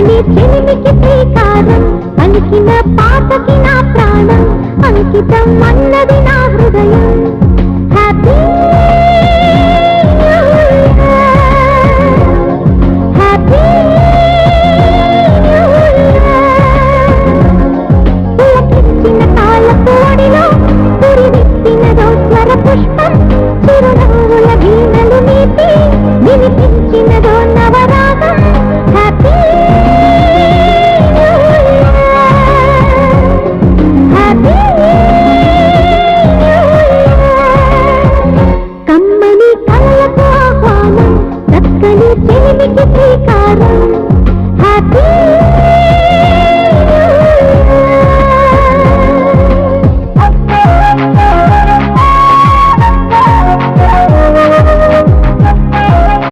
కలలకు చెలిమికి శ్రీకారం పలికిన పాటకి నా ప్రాణం అంకితం అన్నది నా హృదయం. హ్యాపీ పుష్పం చిరునవ్వుల వీణలు వినిపించినదో ఆహ్వానం చెలిమికి శ్రీకారం. హ్యాపీ